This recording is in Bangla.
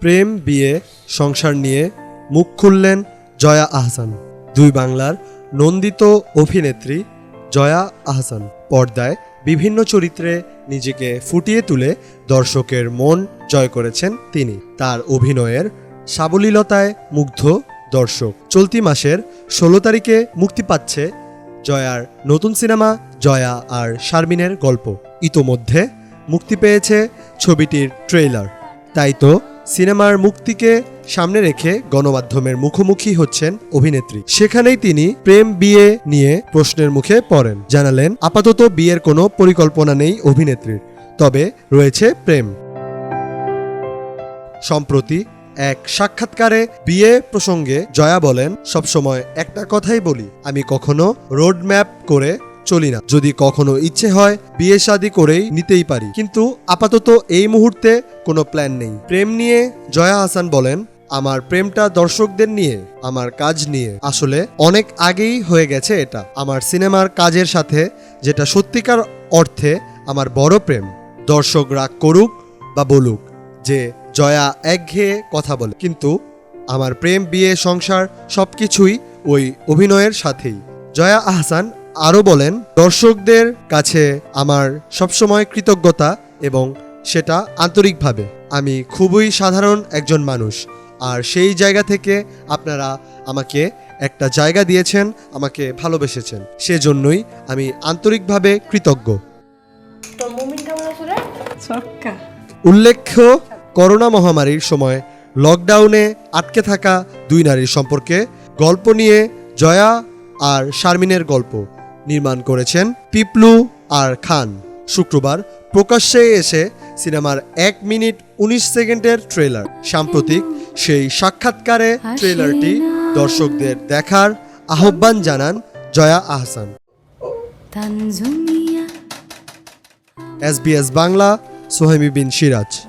প্রেম, বিয়ে, সংসার নিয়ে মুখ খুললেন জয়া আহসান। দুই বাংলার নন্দিত অভিনেত্রী জয়া আহসান। পর্দায় বিভিন্ন চরিত্রে নিজেকে ফুটিয়ে তুলে দর্শকের মন জয় করেছেন তিনি। তার অভিনয়ের সাবলীলতায় মুগ্ধ দর্শক। চলতি মাসের ষোলো তারিখে মুক্তি পাচ্ছে জয়ার নতুন সিনেমা জয়া আর শারমিনের গল্প। ইতোমধ্যে মুক্তি পেয়েছে ছবিটির ট্রেইলার। তাই তো সিনেমার মুক্তিকে সামনে রেখে গণমাধ্যমের মুখোমুখি হচ্ছেন অভিনেত্রী। সেখানেই তিনি প্রেম বিয়ে নিয়ে প্রশ্নের মুখে পড়েন। জানালেন, আপাতত বিয়ের কোনো পরিকল্পনা নেই অভিনেত্রীর, তবে রয়েছে প্রেম। সম্প্রতি এক সাক্ষাৎকারে বিয়ে প্রসঙ্গে জয়া বলেন, সবসময় একটা কথাই বলি, আমি কখনো রোড ম্যাপ করে চলি না। যদি কখনো ইচ্ছে হয়, বিয়ে শাদী করেই নিতেই পারি। কিন্তু আপাতত এই মুহূর্তে কোনো প্ল্যান নেই। প্রেম নিয়ে জয়া হাসান বলেন, আমার প্রেমটা দর্শকদের নিয়ে, আমার কাজ নিয়ে। আসলে অনেক আগেই হয়ে গেছে এটা। আমার সিনেমার কাজের সাথে যেটা সত্যিকার অর্থে আমার বড় প্রেম দর্শক রাগ করুক বা বলুক, যে জয়া একঘেয়ে কথা বলে। কিন্তু আমার প্রেম, বিয়ে, সংসার সবকিছুই ওই অভিনয়ের সাথেই। জয়া আহসান আরও বলেন দর্শকদের কাছে আমার সবসময় কৃতজ্ঞতা এবং সেটা আন্তরিকভাবে। আমি খুবই সাধারণ একজন মানুষ আর সেই জায়গা থেকে আপনারা আমাকে একটা জায়গা দিয়েছেন আমাকে ভালোবেসেছেন। সেজন্যই আমি আন্তরিকভাবে কৃতজ্ঞ। উল্লেখ্য করোনা মহামারীর সময় লকডাউনে আটকে থাকা দুই নারীর সম্পর্কে গল্প নিয়ে জয়া আর শারমিনের গল্প নির্মাণ করেছেন পিপলু আর খান। শুক্রবার প্রকাশ্যে এসে সিনেমার এক মিনিট উনিশ সেকেন্ডের ট্রেলার। সাম্প্রতিক সেই সাক্ষাৎকারে ট্রেলারটি দর্শকদের দেখার আহ্বান জানান জয়া আহসান। এসবিএস বাংলা সোহেমি বিন সিরাজ।